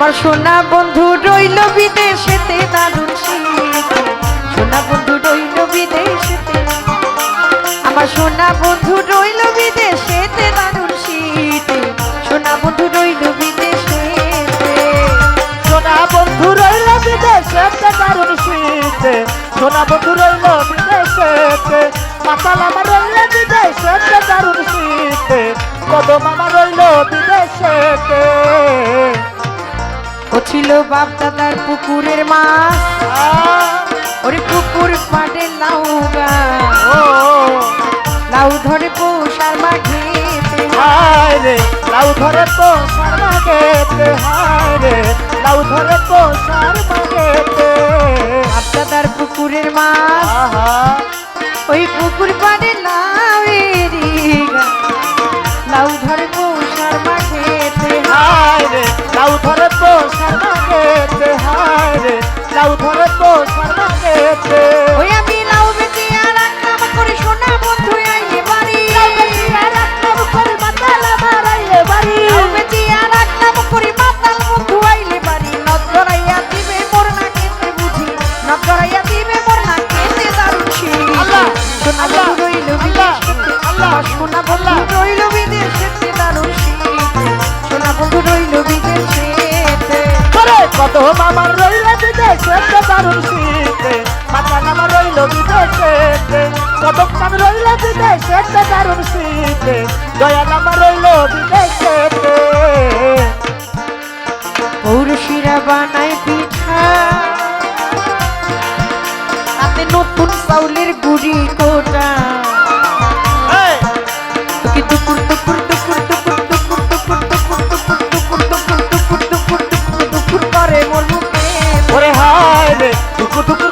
আমার সোনা বন্ধু রইল বিদেশেতে দারুণ সোনা বন্ধু রইল বিদেশেতে আমার সোনা বন্ধু রইল বিদেশেতে দারুণ শীতে। সোনা বন্ধু রইল বিদেশেতে। সোনা বন্ধু রইল বিদেশেতে দারুণ শীতে। সোনা বন্ধু রইল বিদেশেতে। মাতাল আমার রইল বিদেশেতে দারুণ শীতে। কদম আমার রইল বিদেশেতে। ছিল বাপ দাদার পুকুরের মাছ। ওরে পুকুর পাড়ে লাউ ও লাউ ধরে পৌষার মাঘেতে হায় রে লাউ ধরে পোষার হায় রে লাউ ধরে পোষার মাগেতে বাপ দাদার পুকুরের মাছ। ওই পুকুর পাড়ে লাউয়েরি কত মামার রইল বিদেশেতে দারুণ শীতে মাতাল আমার রইল বিদেশেতে কদম চাঁদ রইল বিদেশেতে দারুণ শীতে দয়াল আমার রইল বিদেশেতে পৌরশিরা বানায় পিঠা। তাতে নতুন চাউলের গুড়ি কোটা। টুকুর টুকুর টুকুর মতো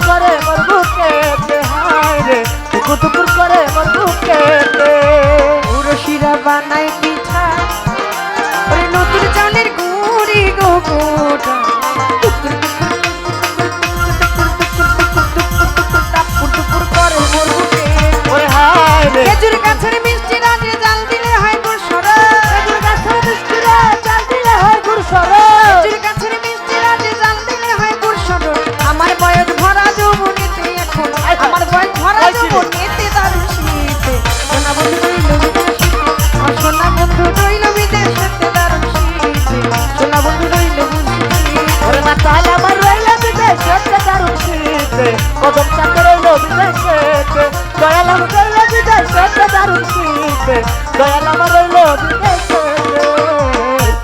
কদম চাঁদ রইল বিদেশেতে দয়াল আমার রইল বিদেশেতে দারুণ শীতে দয়াল আমার রইল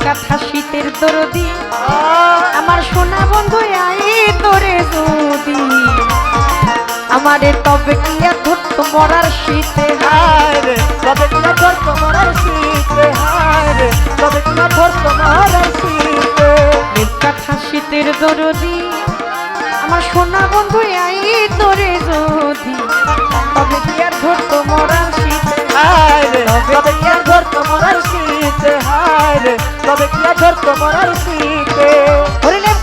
কথা শীতের দরদি আমার সোনা বন্ধু আই তোরে যদি। আমারে তবে কি আর মরার শীতে। হায় রে তবে কিনা ধর তোমার শীতে। হায় রে তবে কিনা ধর তোমার শীতে। কথা শীতের দরদি আমার সোনা বন্ধু আই তোরে যদি। তবে কি আর ধরতো মরার শীতে? হায় রে। তবে কিনা ধর তোমার শীতে? হায় রে। তবে আর ধর তোমার শীতে?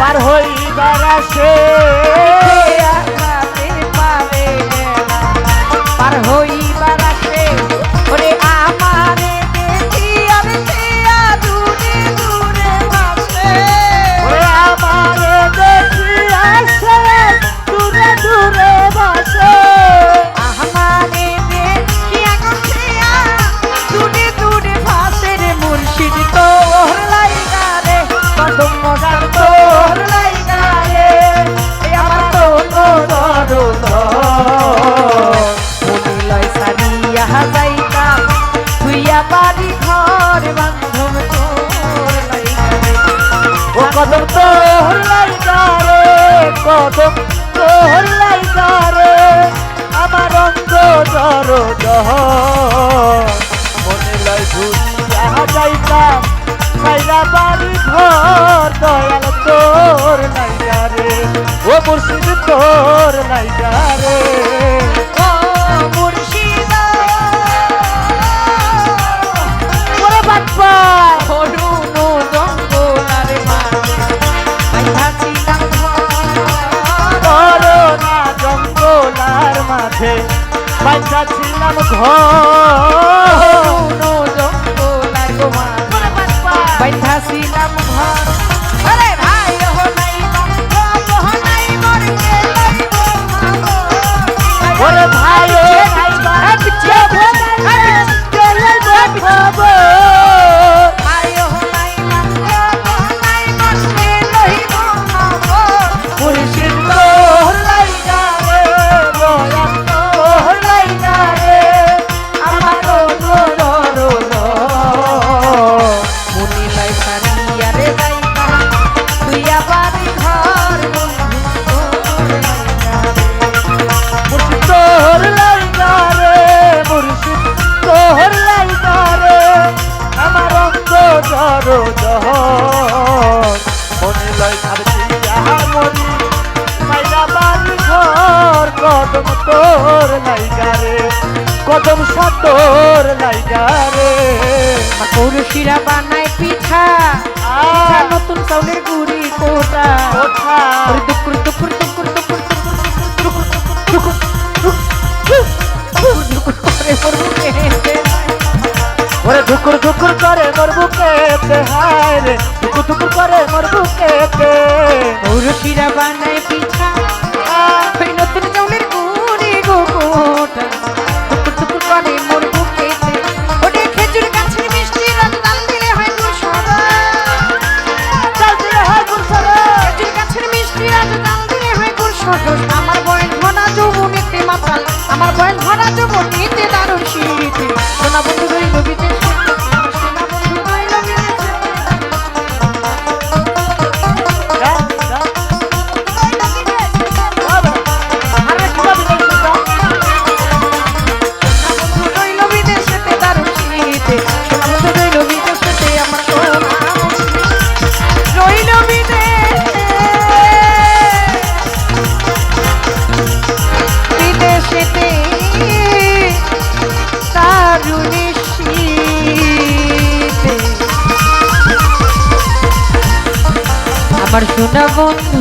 পার হইবার আসে। কদম তোলাই গারে আমার অঙ্গ জর মনে লাই ঘুরিয়া যাইতাম সাইরা বাড়ি তোর নাই গারে ও মুর্শিদ তোর নাই গারে ও মুর্শিদ মাঝে বাচ্চা ছিলাম ঘর। কদম তোর লাইগারে কদম সাতোর লাইগারে ঠাকুর শিরা বানাই পিঠা নতুন চাউলের গুড়ি কোটা টুকুর টুকুর টুকুর টুকুর টুকুর ওরে ঢুকুর করে মোর বুকে হায় রে করে মোর বুকে কৌরশিরা আমার সোনা বন্ধু